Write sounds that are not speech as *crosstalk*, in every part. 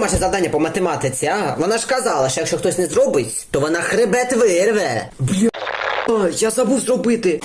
домашнє завдання по математиці, а? Вона ж казала, що якщо хтось не зробить, то вона хребет вирве. Бля, я забув зробити.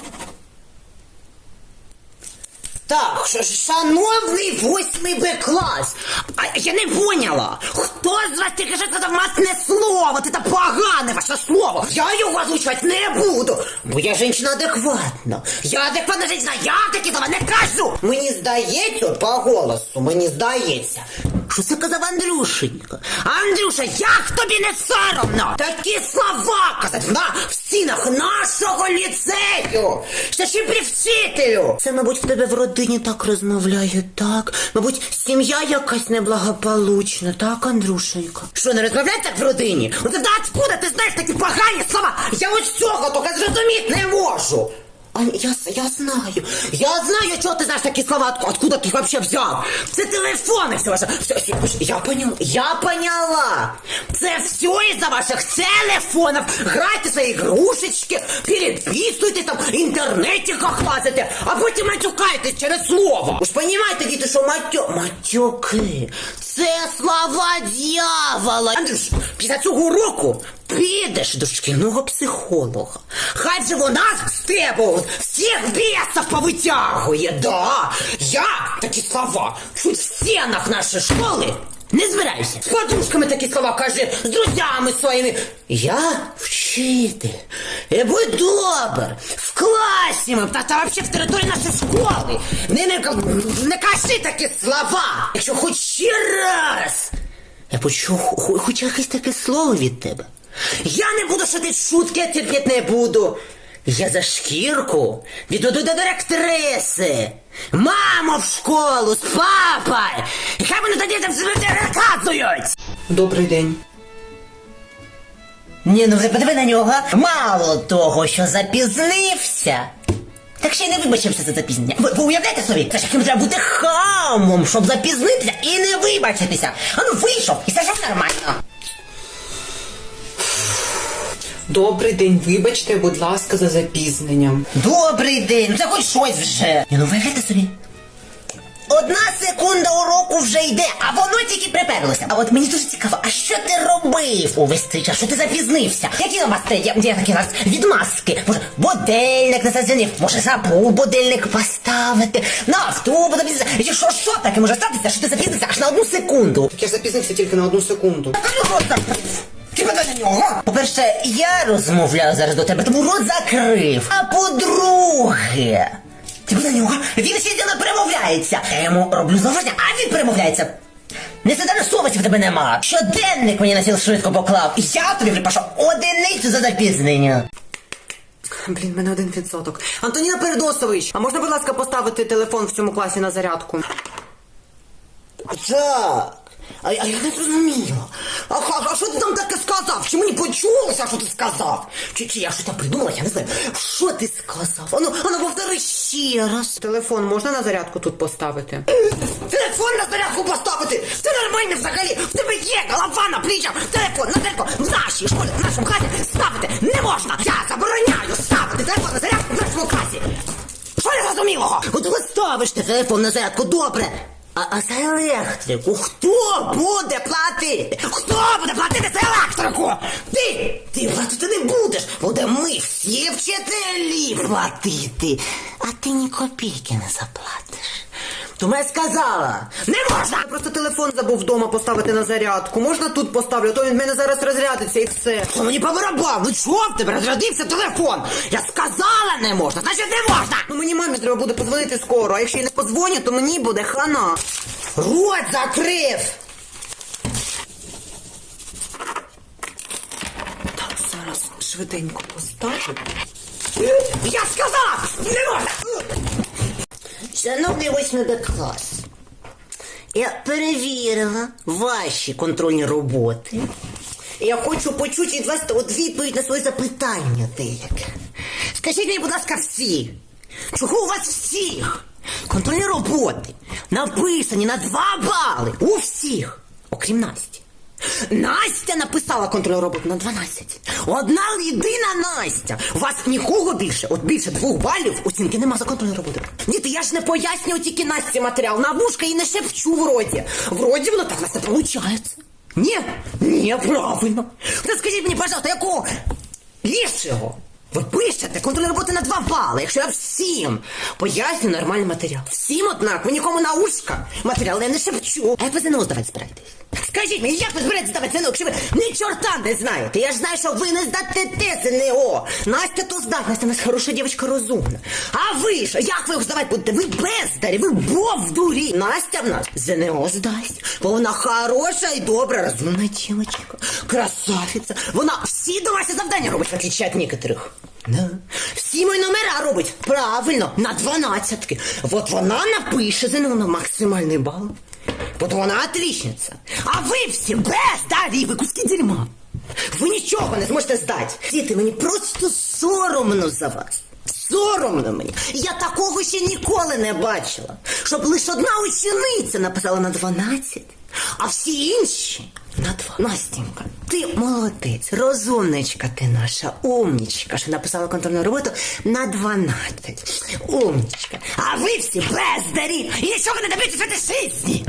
Так, шановний восьмий Б клас, а я не поняла, хто з вас тільки що сказав матне слово, це погане ваше слово, я його озвучувати не буду, бо я жінка адекватна, я адекватна жінка, я такі слова не кажу. Мені здається, по голосу, мені здається. Що це казав Андрюшенька? Андрюша, як тобі не соромно? Такі слова казати на в стінах нашого ліцею! Ще ще при вчителю! Це, мабуть, в тебе в родині так розмовляють, так? Мабуть, сім'я якась неблагополучна, так, Андрюшенька? Що, не розмовляють так в родині? Ну ти откуда ти знаєш такі погані слова? Я ось цього тільки зрозуміти не можу! А я, я знаю. Я знаю, чого ти знаєш такі слова. Откуда ти їх вообще взяв? Це телефони все ваше. Все, все, я поняла. Я поняла. Це все із-за ваших телефонів. Грайте свої ігрушечки, переписуйте там, в інтернеті хахлазите, а потім матюкаєтесь через слово. Ви ж понімаєте, діти, що матю... матюки. Це слова дьявола. Андрюш, після цього уроку підеш до шкільного психолога. Хай же вона з тебе всіх бісів повитягує, да. Я такі слова чуть в стінах нашої школи не збираюся. З подружками такі слова кажи, з друзями своїми. Я вчитель. І будь добр, в класі ми, та, та вообще в території нашої школи. Не, не, не кажи такі слова. Якщо хоч ще раз я почув хоч якесь таке слово від тебе. Я не буду шутити шутки, терпіти не буду. Я за шкірку відведу до директриси. Мамо в школу з папою. І хай вони тоді там себе розказують. Добрий день. Ні, ну вже подиви на нього. Мало того, що запізнився. Так ще й не вибачився за запізнення. Ви, ви уявляєте собі, це ж яким треба бути хамом, щоб запізнитися і не вибачитися. А ну вийшов і скажи нормально. Добрий день, вибачте, будь ласка, за запізненням. Добрий день, ну це хоч щось вже. Ні, ну виглядайте собі. Одна секунда уроку вже йде, а воно тільки приперлося. А от мені дуже цікаво, а що ти робив увесь цей час? Що ти запізнився? Які у вас те є, є такі зараз відмазки? Може, будильник не зазінив, може забув будильник поставити, на автобус запізнився. Що, що таке може статися, що ти запізнився аж на одну секунду? Так я запізнився тільки на одну секунду. Та ну. Мене на нього. По-перше, я розмовляю зараз до тебе, тому рот закрив. А по-друге, ти на нього. Він ще не перемовляється. Я йому роблю зауваження, а він перемовляється. Не совісті в тебе нема. Щоденник мені на сіл швидко поклав. І я тобі припашу одиницю за запізнення. Блін, мене один відсоток. Антоніна Передосович, а можна, будь ласка, поставити телефон в цьому класі на зарядку? Так. А, а я не зрозуміла. А, а, а що ти там таке сказав? Чи мені почулося, що ти сказав? Чи, чи я щось там придумала, я не знаю. Що ти сказав? Ану, ану, повтори ще раз. Телефон можна на зарядку тут поставити? Телефон на зарядку поставити! Ти нормальний взагалі! В тебе є голова на плечах! Телефон на зарядку в нашій школі, в нашому класі ставити не можна! Я забороняю ставити телефон на зарядку в нашому класі! Що не зрозумілого? От ви ставиш телефон на зарядку, добре! А, а за електрику хто буде платити? Хто буде платити за електрику? Ти! Ти платити не будеш! Будемо ми всі вчителі платити! А ти ні копійки не заплатиш. Тому я сказала, не можна! Я просто телефон забув вдома поставити на зарядку. Можна тут поставлю, а то він в мене зараз розрядиться і все. Що мені по барабану? Чого в тебе розрядився телефон? Я сказала не можна, значить не можна! Ну мені мамі треба буде подзвонити скоро, а якщо я не подзвоню, то мені буде хана. Рот закрив! Так, зараз швиденько поставлю. Я сказала! Не можна! Шановний восьмий Б клас, я перевірила ваші контрольні роботи. Я хочу почути від вас от відповідь на своє запитання деяке. Скажіть мені, будь ласка, всі, чого у вас всіх контрольні роботи написані на два бали у всіх, окрім Насті. Настя написала контрольну роботу на 12. Одна єдина Настя. У вас нікого більше, от більше двох балів оцінки нема за контрольну роботу. Діти, я ж не пояснюю тільки Насті матеріал. На вушка і не шепчу вроді. Вроді воно так у нас не виходить. Ні, ні, правильно. Та скажіть мені, пожалуйста, якого ліпшого? Ви пишете контроль роботи на два бали, якщо я всім поясню нормальний матеріал. Всім однак, ви нікому на ушка матеріал я не шепчу. А як ви ЗНО здавати збираєтесь? Скажіть мені, як ви збираєтесь здавати ЗНО, якщо ви ні чорта не знаєте? Я ж знаю, що ви не здатите ЗНО. Настя то здать, Настя у нас хороша дівчинка розумна. А ви ж, як ви його здавати будете? Ви бездарі, ви бовдурі. Настя в нас ЗНО здасть, бо вона хороша і добра, розумна дівчинка. Красавиця. Вона всі домашні завдання робить, в отличие від некоторих. Да. Всі мої номера робить правильно, на дванадцятки. От вона напише ЗНО на максимальний бал. Бо то вона отличниця. А ви всі бездарі, ви куски дерьма. Ви нічого не зможете здати. Діти, мені просто соромно за вас. Соромно мені. Я такого ще ніколи не бачила. Щоб лише одна учениця написала на 12, а всі інші на два. Настінка, ти молодець, розумничка ти наша, умнічка, що написала контрольну роботу на 12. Умнічка. А ви всі бездарі і нічого не доб'єтесь в жизни.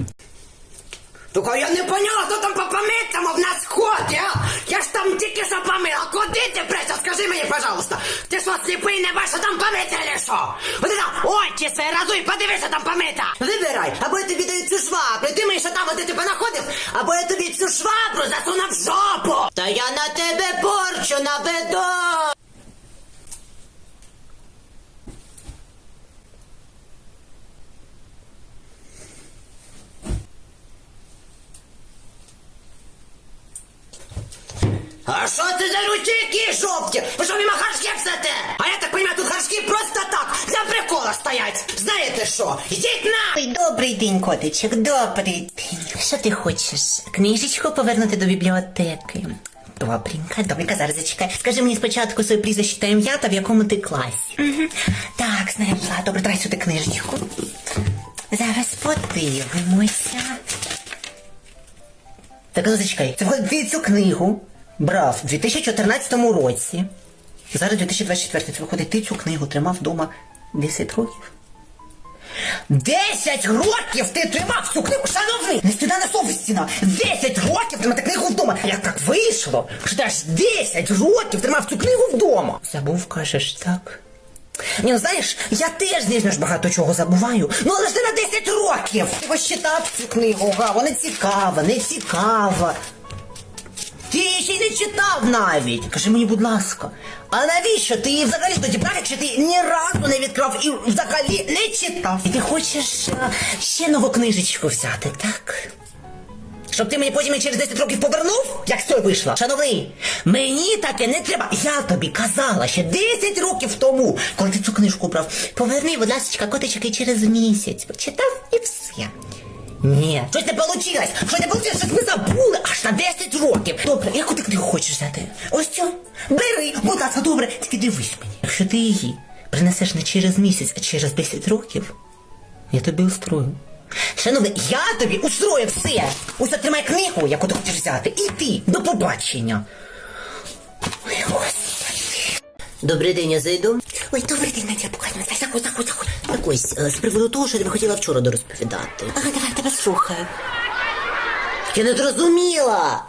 Только я не поняла, хто там по помитам в нас ходить, а? Я ж там тільки що помила. Куди ти прийшов? Скажи мені, пожалуйста. Ти що, сліпий не бачиш, що там помити, чи що? От там очі свої разуй, подивися, там помита. Вибирай, або я тобі даю цю швабру, ти мені що там, де ти понаходив, або я тобі цю швабру засуну в жопу. Та я на тебе порчу наведу. А що це за ручейки жовті? Ви що мимо харшки псете? А я так понимаю, тут харшки просто так, для прикола стоять. Знаєте що? Йдіть на! Добрий день, котичок, добрий день. Що ти хочеш? Книжечку повернути до бібліотеки. Добренько, добренько, зараз зачекай. Скажи мені спочатку своє прізвище та ім'я та в якому ти класі. Угу. Так, знайшла. Добре, давай сюди книжечку. Зараз подивимося. Так, ну зачекай. Це цю книгу брав у 2014 році. Зараз 2024. Це виходить, ти цю книгу тримав вдома 10 років. Десять років ти тримав цю книгу, шановний! Не стида не совістіна! Десять років тримати книгу вдома! Як так вийшло? Що ти аж десять років тримав цю книгу вдома! Забув, кажеш, так? Ні, ну знаєш, я теж звісно ж багато чого забуваю. Ну але ж не на 10 років. Ти ось читав цю книгу, га, вона цікава, не цікава. Ще й не читав навіть. Кажи мені, будь ласка. А навіщо ти її взагалі тоді брав, якщо ти ні разу не відкрав і взагалі не читав? І ти хочеш а, ще нову книжечку взяти, так? Щоб ти мені потім через 10 років повернув, як з цього вийшло. Шановний, мені таке не треба. Я тобі казала ще 10 років тому, Коли ти цю книжку брав, поверни, будь ласка, котичок і через місяць. Почитав і все. Ні. щось не вийшло. Щось не вийшло, щось ми забули аж на 10 років. Добре, яку ти книгу хочеш взяти? Ось цю. Бери, будь ласка, добре. Тільки дивись мені. Якщо ти її принесеш не через місяць, а через 10 років, я тобі устрою. Шановний, я тобі устрою все. Ось тримай книгу, яку ти хочеш взяти. І ти. До побачення. Ой. Добрий день, я зайду. Ой, добрий день, Надя Букальна. Заходь, заходь, заходь. Так ось, е, з приводу того, що я тобі хотіла вчора дорозповідати. Ага, давай, тебе слухаю. Я не зрозуміла.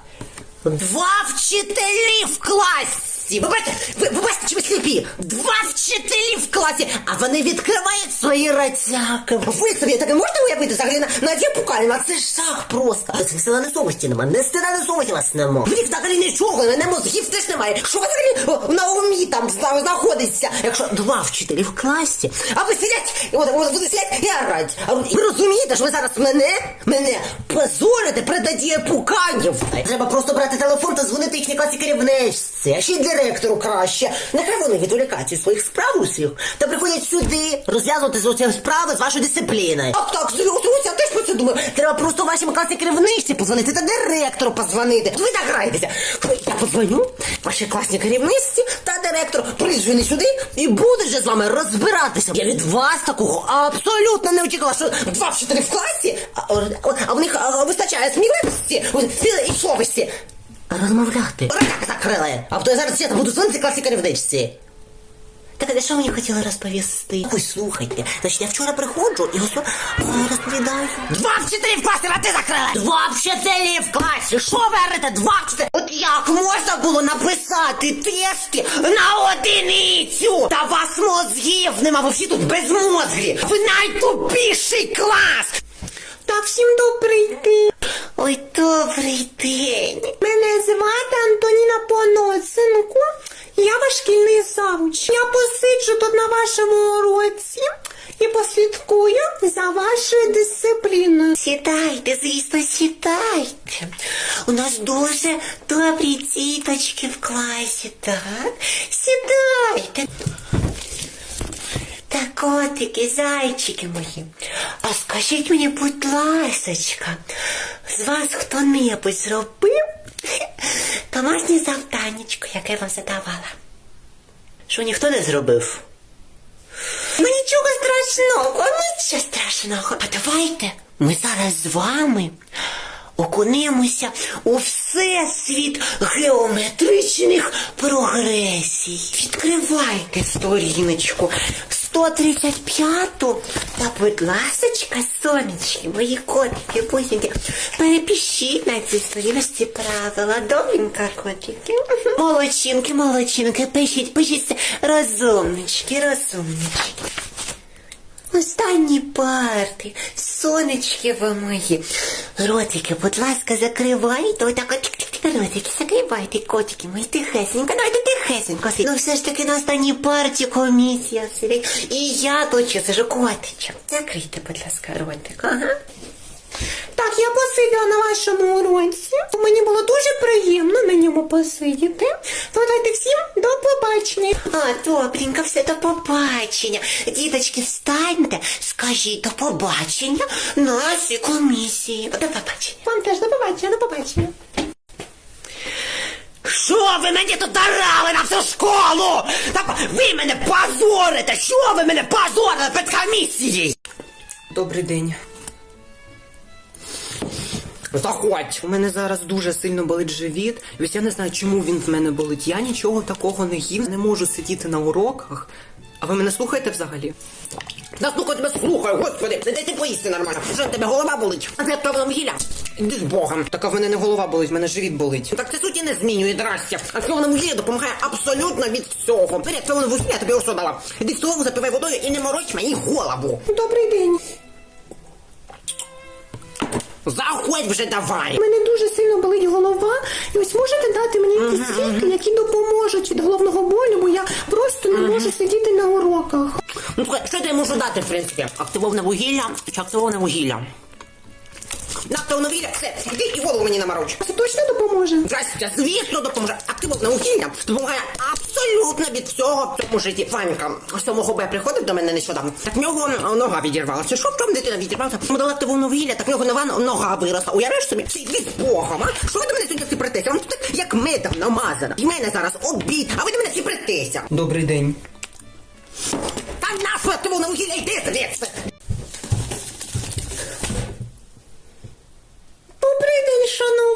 Два вчителі в класі. Ви бачите, ви, ви бачите, чи ви сліпі? Два вчителі в класі, а вони відкривають свої рацяки. Ви собі таке можете уявити взагалі на Надія Пукаліна? Це ж жах просто. Це сила не совісті нема, не стида не совісті вас нема. В них взагалі нічого, не мозгів теж немає. Що ви взагалі на умі там зна- знаходиться? Якщо два вчителі в класі, а ви сидять, от, от вони сидять і орать. А ви розумієте, що ви зараз мене, мене позорите перед Надією? Треба просто брати телефон та дзвонити їхній класі керівничці, а ще й директору краще. Нехай вони відволікаються від своїх справ усіх та приходять сюди розв'язувати з справи з вашою дисципліною. Так, так, я теж про це думаю. Треба просто вашому класі керівничці позвонити та директору позвонити. Ви так граєтеся. Я подзвоню вашій класній керівниці та директору. Вони сюди і будуть вже з вами розбиратися. Я від вас такого абсолютно не очікувала, що два вчителі в класі, а, а в них а, вистачає сміливості і совісті. Розмовляти. Рак закрили. А то я зараз чесно буду дзвонити класі керівничці. Так а що мені хотіла розповісти? Ой, слухайте, значить, я вчора приходжу і ось розповідаю. Два вчителі в класі, а ти закрила! Два вчителі в класі! Що ви орете? Два вчителі! От як можна було написати тести на одиницю? Та вас мозгів нема, ви всі тут безмозглі! Ви найтупіший клас! Так, всім добрий день. Ой, добрий день! Мене звати Антоніна Поносенко. Я ваш шкільний завуч. Я посиджу тут на вашому уроці і послідкую за вашою дисципліною. Сідайте, звісно, сідайте. У нас дуже добрі діточки в класі, так? Сідайте. Так, котики, зайчики мої. А скажіть мені, будь ласочка, з вас хто-небудь зробив *laughs* домашнє завданнячко, яке я вам задавала? Що ніхто не зробив? Ну нічого страшного, нічого страшного. А давайте ми зараз з вами окунемося у всесвіт геометричних прогресій. Відкривайте сторіночку 135-ту. Та, будь ласочка, сонечки, мої котики, бусинки, перепишіть на цій сторіночці правила. Добренько, котики. Молодчинки, молодчинки, пишіть, пишіть, розумнички, розумнички. Останні парти, сонечки ви мої. Ротики, будь ласка, закривайте. Отак от ротики, закривайте, котики мої, тихесенько, давайте тихесенько. Ну все ж таки на останній парті комісія сидить. І я точно сижу котичок. Закрийте, будь ласка, ротик, ага. Так, я посиділа на вашому уроці. Мені було дуже приємно на ньому посидіти. То давайте всім до побачення. А, добренько, все до побачення. Діточки, встаньте, скажіть до побачення нашій комісії. До побачення. Вам теж до побачення, до побачення. Що ви мені тут дарали на всю школу? Так ви мене позорите! Що ви мене позорили перед комісією? Добрий день. Заходь! У мене зараз дуже сильно болить живіт. І ось я не знаю, чому він в мене болить. Я нічого такого не їм, не можу сидіти на уроках. А ви мене слухаєте взагалі? Да слухай тебе слухаю, господи, не дайте поїсти нормально. Що тебе голова болить? А де того гілля? Іди з Богом. Так а в мене не голова болить, в мене живіт болить. Так це суті не змінює, здрастя. А словно вугілля допомагає абсолютно від всього. Бери словно вугілля, я тобі ось дала. Іди в столову, запивай водою і не мороч мені голову. Добрий день. Заходь вже давай. У мене дуже сильно болить голова. І ось можете дати мені якісь ліки, які допоможуть від головного болю, бо я просто не можу сидіти на уроках. Ну, слухай, що я можу дати, в принципі? Активоване вугілля чи активоване вугілля? На активоване вугілля, все, іди і голову мені намороч. Це точно допоможе? Здрастя, звісно, допоможе. Активоване вугілля допомагає абсолютно від всього в цьому житті. Ванька, ось того Б приходив до мене нещодавно. Так в нього нога відірвалася. Що в чому дитина відірвалася? Ми дали активоване вугілля, так в нього нова нога виросла. Уявляєш собі? Ти з Богом, а? Що ви до мене сьогодні всі притеся? Вам тут як медом намазано. І в мене зараз обід, а ви до мене всі притеся. Добрий день. Та нащо активоване вугілля? Йди звідси. Добрий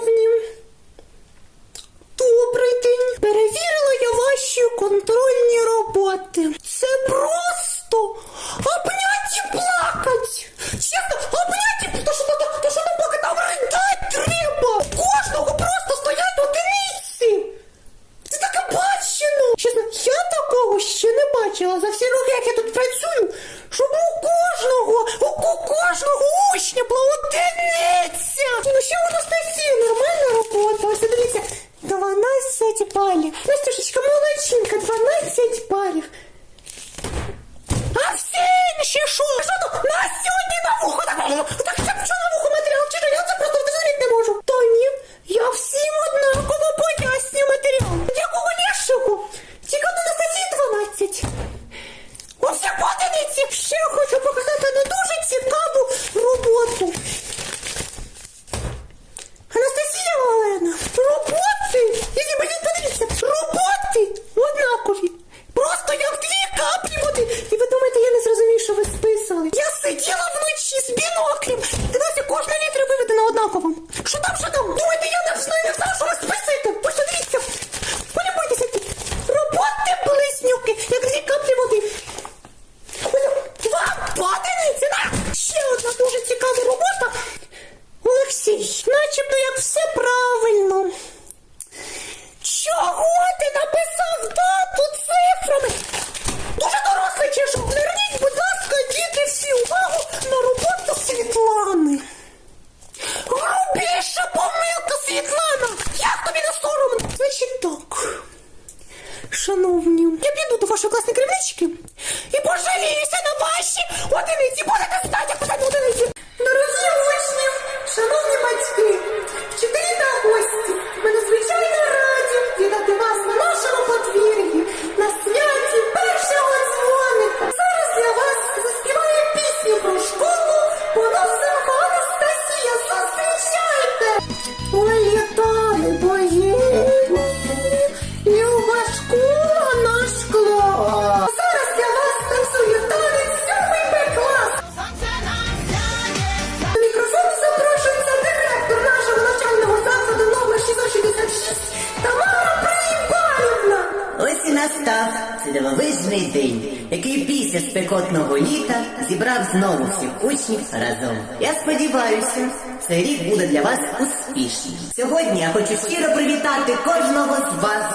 після спекотного літа зібрав знову всіх учнів разом. Я сподіваюся, цей рік буде для вас успішним. Сьогодні я хочу щиро привітати кожного з вас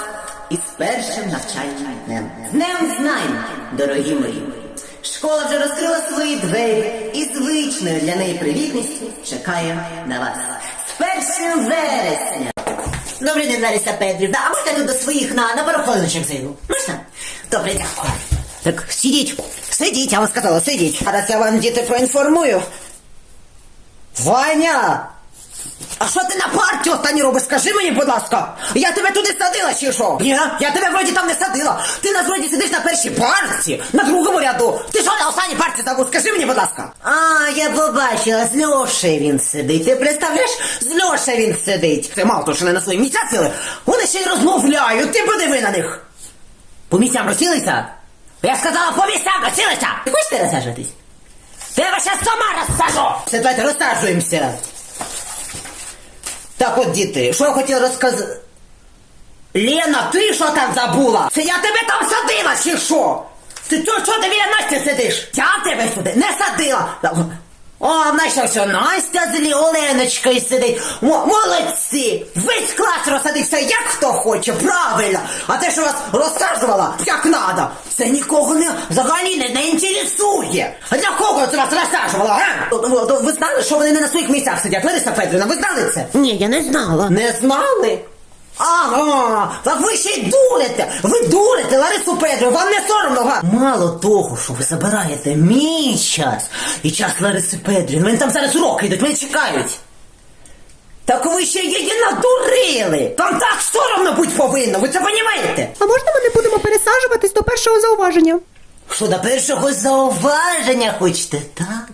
із першим навчальним днем. З Днем знань, дорогі мої! Школа вже розкрила свої двері і звичною для неї привітністю чекає на вас. З першим вересня! Добрий день, Лариса Петрівна. А можна тут до своїх на, на пару зайду? Можна? Добре, дякую. Так, сидіть. Сидіть, я вам сказала, сидіть. Зараз я вам діти проінформую. Ваня! А що ти на партію останній робиш? Скажи мені, будь ласка. Я тебе туди садила чи що? Ні, я тебе вроді там не садила. Ти нас вроді сидиш на першій парті, на другому ряду. Ти що на останній парті забув? Скажи мені, будь ласка. А, я побачила, з Льошею він сидить. Ти представляєш, з Льошею він сидить. Це мало того, що не на свої місця сіли. Вони ще й розмовляють. Ти подиви на них. По місцям розсілися? Я сказала, по місцям розсілися. Ти хочете розсаджуватись? Тебе ще сама розсажу! Все, давайте розсаджуємося. Так от, діти, що я хотів розказати? Лена, ти що там забула? Це я тебе там садила, чи що? Ти то, що ти біля Насті сидиш? Я тебе сюди не садила. О, знаєш, ось Настя з Лі- Оленочкою сидить. Мо- молодці! Весь клас розсадився, як хто хоче, правильно. А те, що вас розсаджувала, як надо, це нікого не взагалі не, не інтересує. А для кого це вас розсаджувала, Ви знали, що вони не на своїх місцях сидять? Лариса Федорівна, ви знали це? Ні, я не знала. Не знали? Ага, так ви ще й дурите! Ви дурите, Ларису Петру, вам не соромно, га? Мало того, що ви забираєте мій час і час Лариси Петрівни. Вони там зараз уроки йдуть, вони чекають. Так ви ще її надурили! Вам так соромно будь повинно, ви це розумієте? А можна ми не будемо пересаджуватись до першого зауваження? Що до першого зауваження хочете, так?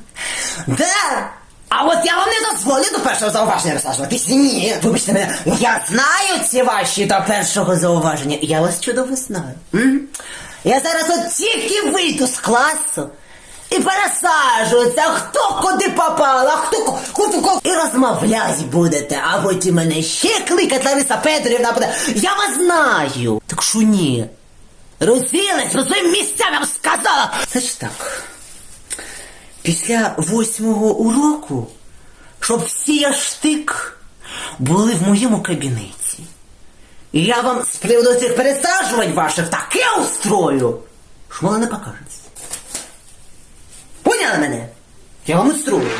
Да. А от я вам не дозволю до першого зауваження розсаджуватись. Ні. Вибачте мене, я знаю ці ваші до першого зауваження. Я вас чудово знаю. М? Я зараз от тільки вийду з класу і пересаджуються, хто куди попав, а хто куди І розмовлять будете, а потім мене ще кликать Лариса Петрівна буде. Я вас знаю. Так що ні. Розділись по своїм місцям, я вам сказала. Це ж так. Після восьмого уроку, щоб всі аж штик були в моєму кабінеті. І я вам з приводу цих пересаджувань ваших таке устрою, що мало не покажеться. Поняли мене? Я вам устрою.